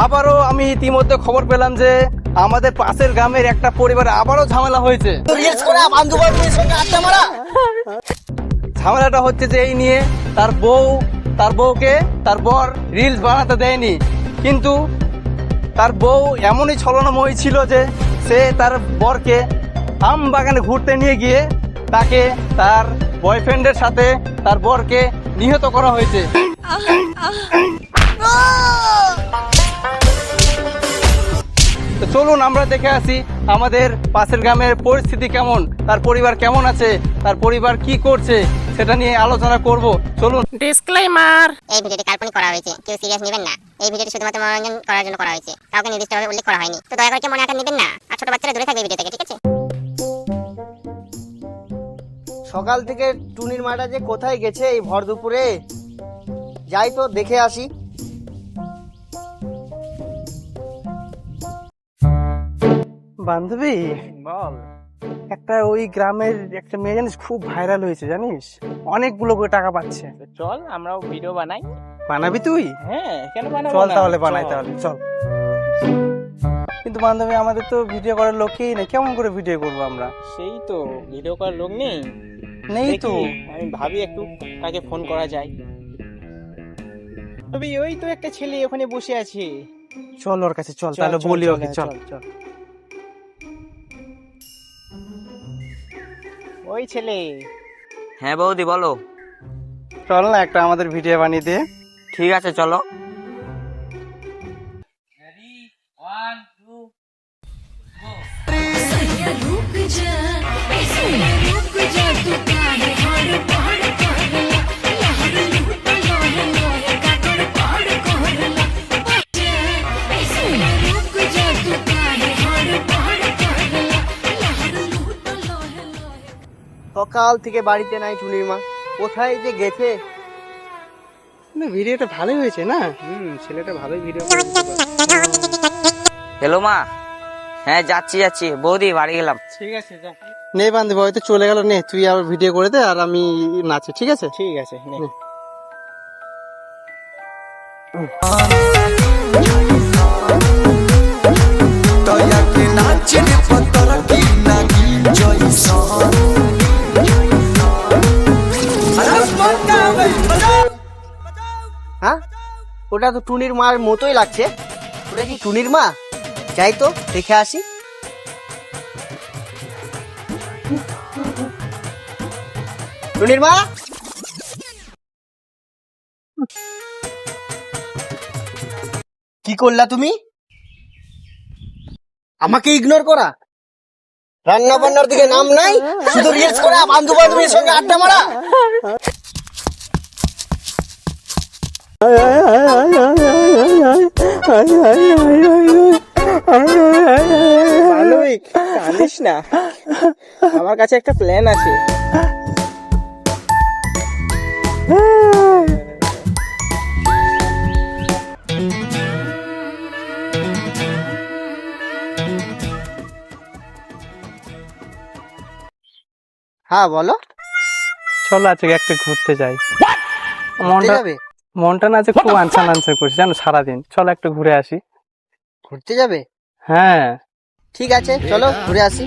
আবারও আমি ইতিমধ্যে খবর পেলাম যে আমাদের পাশের গ্রামের একটা পরিবারে আবারও ঝামেলা হয়েছে। ঝামেলাটা হচ্ছে যে এই নিয়ে তার বউ তার বউকে তার বর রিলস বানাতে দেয়নি। কিন্তু তার বউ এমনই ছলনাময়ী ছিল যে সে তার বরকে আম বাগানে ঘুরতে নিয়ে গিয়ে তাকে তার বয়ফ্রেন্ডের সাথে তার বরকে নিহত করা হয়েছে। চলুন আমরা দেখে আসি আমাদের পাশের গ্রামের পরিস্থিতি কেমন তার পরিবার কেমন আছে তার পরিবার কি করছে সেটা নিয়ে আলোচনা করব। চলুন। ডিসক্লেমার এই ভিডিওটি কাল্পনিক করা হয়েছে কেউ সিরিয়াস নেবেন না। এই ভিডিওটি শুধুমাত্র মনোরঞ্জন করার জন্য করা হয়েছে। কাউকে নির্দিষ্টভাবে উল্লেখ করা হয়নি। তো দয়া করে কেউ মনে আকার নেবেন না। আর ছোট বাচ্চারা দূরে থাকবে ভিডিও থেকে ঠিক আছে? সকাল থেকে টুনির মাটা যে কোথায় গেছে এই ভর দুপুরে যাই তো দেখে আসি। বান্ধবী? বল একটা ওই গ্রামের একটা মেয়ে জানিস খুব ভাইরাল হয়েছে জানিস? অনেকগুলো করে টাকা পাচ্ছে। চল আমরাও ভিডিও বানাই। বানাবি তুই? হ্যাঁ কেন বানাবো চল তাহলে বানাই তাহলে চল। কিন্তু বান্ধবী আমাদের তো ভিডিও করার লোকই নেই। কেমন করে ভিডিও করব আমরা? সেই তো ভিডিও করার লোক নেই। নেই তো। আমি ভাবি একটু তাকে ফোন করা যায়। তবে ওই তো একটা ছেলে ওখানে বসে আছে। চল ওর কাছে চল চল, তাহলে বলি ওকে হ্যাঁ, চল চল, ওই ছেলে। হ্যাঁ বৌদি বলো। চল না একটা আমাদের ভিডিও বানিয়ে দে। ঠিক আছে চলো। সকাল থেকে বাড়িতে নাই টুনির মা কোথায় যে গেছে? না, ভিডিওটা ভালোই হয়েছে না? হুম ছেলেটা ভালোই ভিডিও হ্যালো মা। হ্যাঁ যাচ্ছি যাচ্ছি। বৌদি বাড়ি গেলাম। ঠিক আছে যা। নে বান্ধবী হয়তো চলে গেল। নে তুই আবার ভিডিও করে দে আর আমি নাচে ঠিক আছে? ঠিক আছে নে। হ্যাঁ? ওটা তো টুনির মার মতোই লাগছে। ওটা কি টুনির মা? যাই তো, দেখে আসি। টুনির মা? কি করলা তুমি? আমাকে ইগনোর করা। রান্না বান্নার দিকে নাম নাই, শুধু রিলস করা বন্ধু বান্ধবের সঙ্গে আড্ডা মারা। কাঁদিস না আমার কাছে একটা প্ল্যান আছে। হ্যাঁ বলো। চলো আজকে একটা ঘুরতে যাই। মনটা যাবে? মনটা না যে খুব আনসান আনসার করছে। জানো সারাদিন। চলো একটু ঘুরে আসি। ঘুরতে যাবে? হ্যাঁ। ঠিক আছে চলো ঘুরে আসি।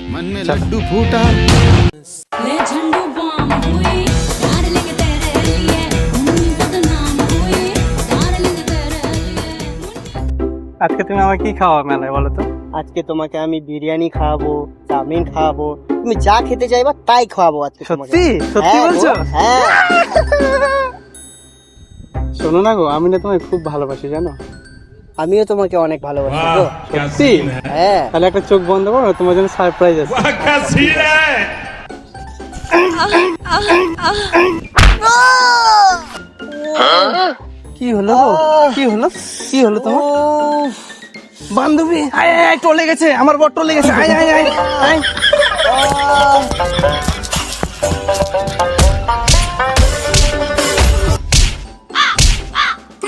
আজকে তুমি আমাকে কি খাওয়া মেলায় বলো তো? আজকে তোমাকে আমি বিরিয়ানি খাওয়াবো চাউমিন খাওয়াবো। তুমি যা খেতে চাইবা তাই খাওয়াবো আজকে সত্যি? সত্যি হ্যাঁ বলছো? হ্যাঁ। শোনো না গো আমি না তোমায় খুব ভালোবাসি জানো? আমিও তোমাকে অনেক ভালোবাসি গো। সত্যি? হ্যাঁ। তাহলে একটা চোখ বন্ধ করো তোমার জন্য সারপ্রাইজ আছে। কি হলো কি হলো? কি হলো তোমার? বান্ধবী আয় আয় টলে গেছে আমার বর টলে গেছে আয় আয় আয় আয়।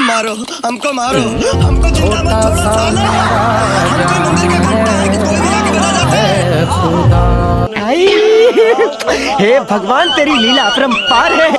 मारो हमको मारो। हमको ज़िंदा मत छोड़ो सालो। मंदिर का घंटा है कि कोई भी आके बजा दे हे भगवान तेरी लीला अपरंपार है।